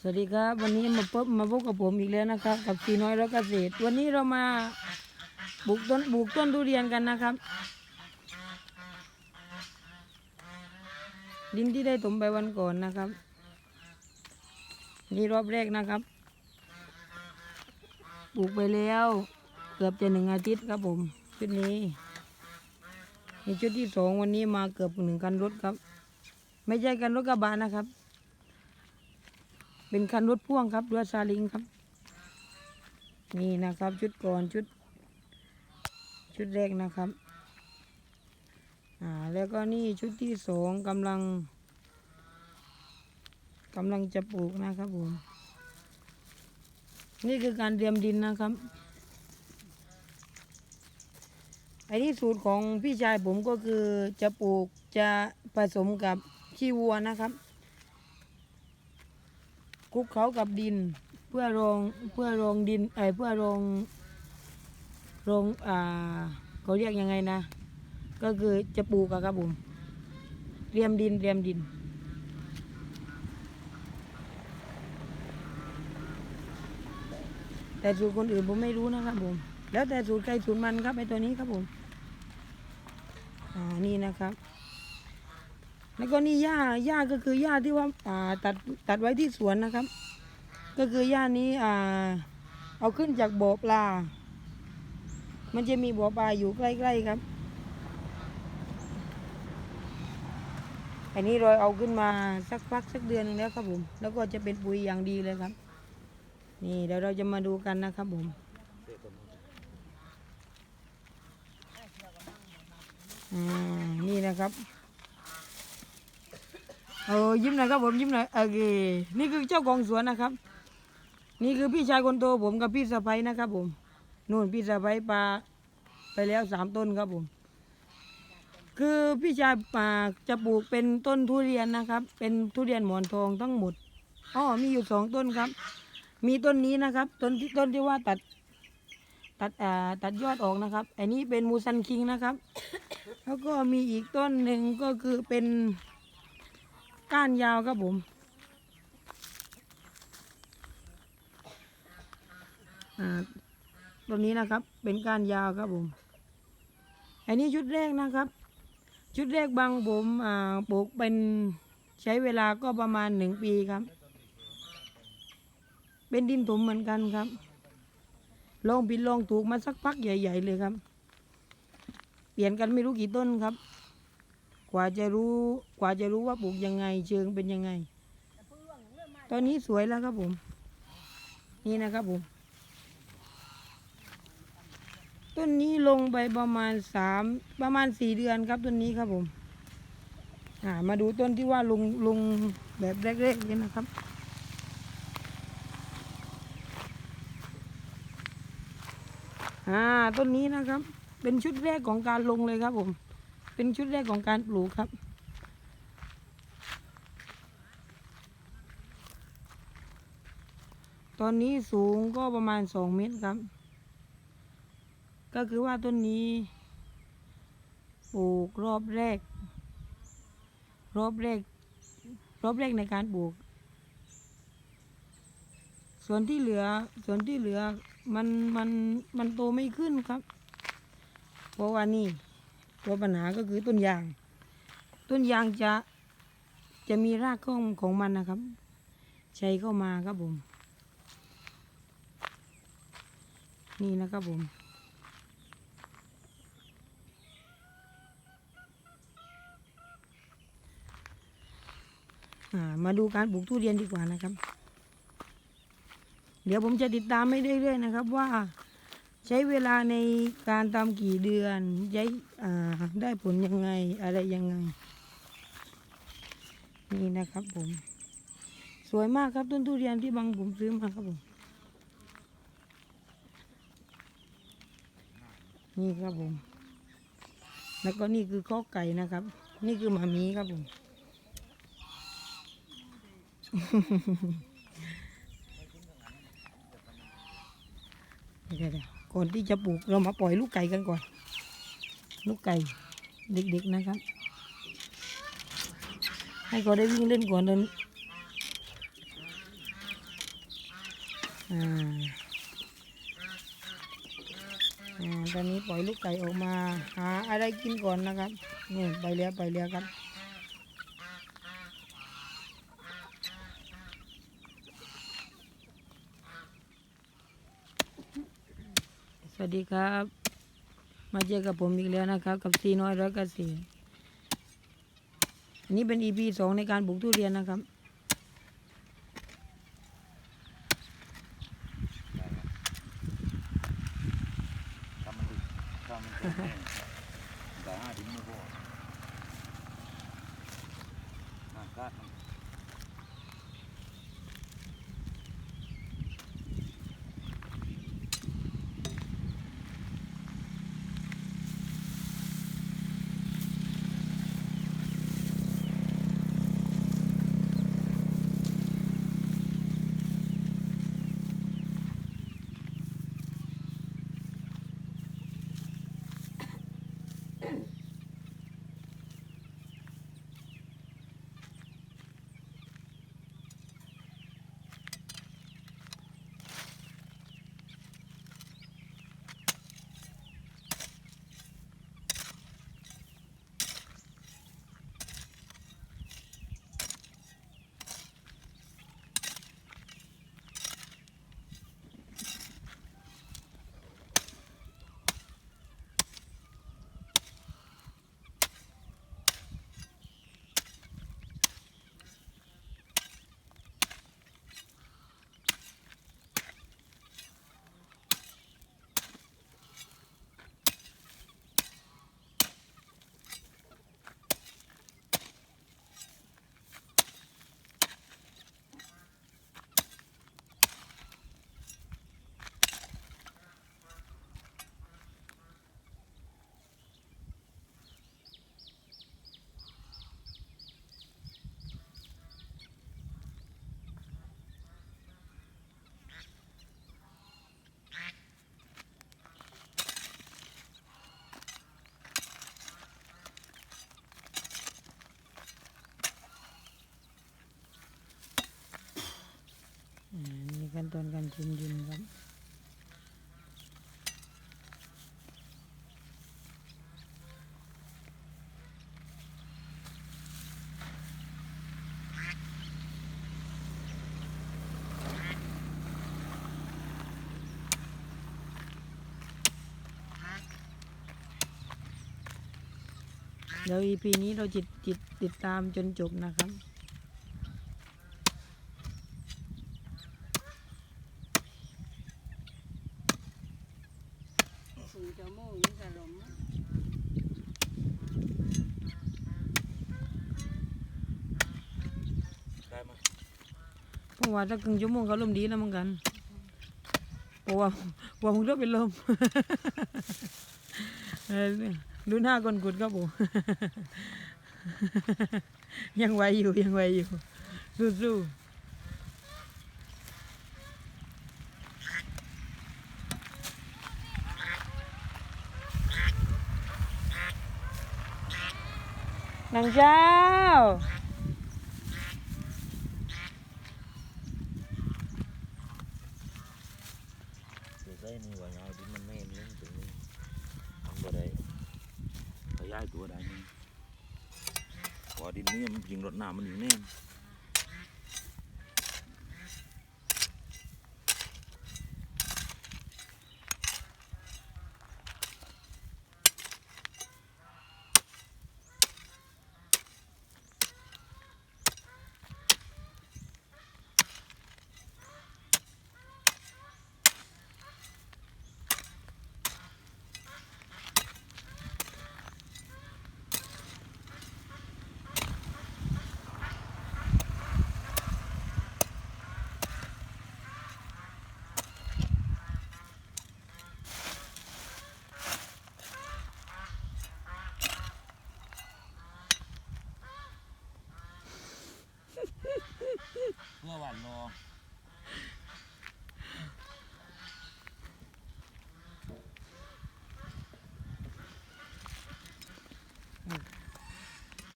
สวัสดีครับวันนี้มาพบมาพบกับผมอีกแล้วนะครับ กับสีน้อยแล้วเกษตร วันนี้เรามาปลูกต้นปลูกต้นทุเรียนกันนะครับ ดินที่ได้ถมไปวันก่อนนะครับ นี่รอบแรกนะครับปลูกไปแล้วเกือบจะหนึ่งอาทิตย์ครับผมชุดนี้ในชุดที่สองวันนี้มาเกือบหนึ่งคันรถครับ ไม่ใช่คันรถกระบะนะครับ เป็นคันรถพ่วงครับรถซาลิงครับ นี่นะครับชุดก่อนชุด ชุดแรกนะครับอ่าแล้วก็นี่ชุดที่สองกำลังกำลังจะปลูกนะครับผมนี่คือการเตรียมดินนะครับไอ้ที่สูตรของพี่ชายผมก็คือจะปลูกจะผสมกับขี้วัวนะครับ คลุกเขากับดิน เพื่อรองเพื่อรองดินไอยเพื่อรองรองอ่าเขาเรียกยังไงนะ ก็คือจะปลูกอะครับผมเตรียมดินเตรียมดินแต่สูตรคนอื่นผมไม่รู้นะครับผม แล้วแต่สูตรใครสูตรมันครับไอตัวนี้ครับผม อ่า นี่นะครับ แล้วก็นี่หญ้าหญ้าก็คือหญ้าที่ว่าอ่าตัดตัดไว้ที่สวนนะครับ ก็คือหญ้านี้อ่าเอาขึ้นจากบ่อปลา มันจะมีบ่อปลาอยู่ใกล้ๆครับ อันนี้เราเอาขึ้นมาสักพักสักเดือนนึงแล้วครับผม แล้วก็จะเป็นปุ๋ยอย่างดีเลยครับ นี่เดี๋ยวเราจะมาดูกันนะครับผมอ่านี่นะครับ เออยิ้มหน่อยครับผมยิ้มหน่อยโอเคนี่คือเจ้าของสวนนะครับ นี่คือพี่ชายคนโตผมกับพี่สะใภ้นะครับ ผมนู่นพี่สะใภ้ปลาไปแล้วสามต้นครับผม คือพี่ชายป่าจะปลูกเป็นต้นทุเรียนนะครับ เป็นทุเรียนหมอนทองทั้งหมดอ๋อมีอยู่สองต้นครับ มีต้นนี้นะครับ ต้นที่ต้นที่ว่าตัดตัดอ่าตัดยอดออกนะครับ อันนี้เป็นมูซันคิงนะครับ แล้วก็มีอีกต้นหนึ่งก็คือเป็น ก้านยาวครับผมอ่าต้นนี้นะครับเป็นก้านยาวครับผม อันนี้ชุดแรกนะครับ ชุดแรกบางผมอ่าปลูกเป็นใช้เวลาก็ประมาณหนึ่งปีครับ เป็นดินถมเหมือนกันครับ ลองผิดลองถูกมาสักพักใหญ่ ๆ เลยครับ เปลี่ยนกันไม่รู้กี่ต้นครับ กว่าจะรู้กว่าจะรู้ว่าปลูกยังไง เชิงเป็นยังไง ตอนนี้สวยแล้วครับผม นี่นะครับผม ต้นนี้ลงไปประมาณสามประมาณสี่เดือนครับต้นนี้ครับผมอ่ามาดูต้นที่ว่าลงลงแบบแรกๆนี่นะครับอ่าต้นนี้นะครับ เป็นชุดแรกของการลงเลยครับผม เป็นชุดแรกของการปลูกครับ ตอนนี้สูงก็ประมาณสองเมตรครับ ก็คือว่าต้นนี้ปลูกรอบแรก รอบแรก รอบแรกในการปลูก ส่วนที่เหลือ ส่วนที่เหลือมันมันมันโตไม่ขึ้นครับ เพราะว่านี่ ตัวปัญหาก็คือต้นยาง ต้นยางจะจะมีรากของของมันนะครับใช้เข้ามาครับผม นี่นะครับผมมาดูการปลูกทุเรียนดีกว่านะครับ เดี๋ยวผมจะติดตามไม่เรื่อยๆนะครับว่า ใช้เวลาในการทำกี่เดือนใช้ได้ผลยังไงอะไรยังไง นี่นะครับผม สวยมากครับต้นทุเรียนที่บางผมซื้อมาครับผม นี่ครับผม แล้วก็นี่คือข้อไก่นะครับ นี่คือหมามีครับผมเดี๋ยว ก่อนที่จะปลูกเรามาปล่อยลูกไก่กันก่อน ลูกไก่เด็กๆนะครับ ให้เขาได้วิ่งเล่นก่อนเดินอ่าอ่าตอนนี้ปล่อยลูกไก่ออกมา หาอะไรกินก่อนนะครับนี่ไปแล้วไปแล้วครับ วัสดีครับ มาเจอกับผมอีกแล้วนะครับ กับซีน้อยร้อยเกษตรอันนี้เป็น EP สองในการปลูกทุเรียนนะครับถ้ามันดึกถ้ามันเป็นแห้งแต่ห้าถึงไม่พออากาศมัน ขั้นตอนการชิมดินครับเดี๋ยว EP นี้เราจิตจิตติดตามจนจบนะครับ สู งจะโม่ยิ่งกะหลมได้ไหมเพราะว่าถ้าครึ่งชั่วโมงเขาลมดีแล้วเหมือนกันเพราะว่าเพราะว่ามึงเริ่มเป็นลมเออเนี่ยดูหน้าคนกุดครับผมยังไหวอยู่ยังไหวอยู่สู้ๆางเจ้าดี๋ยวใส่นี่ว่ายายดินมันแน่นนึงตรงนี้ทำบ่ได้ขยายตัวได้นึงพอดินนี้มันยิงรถน้ำมันอยู่แน่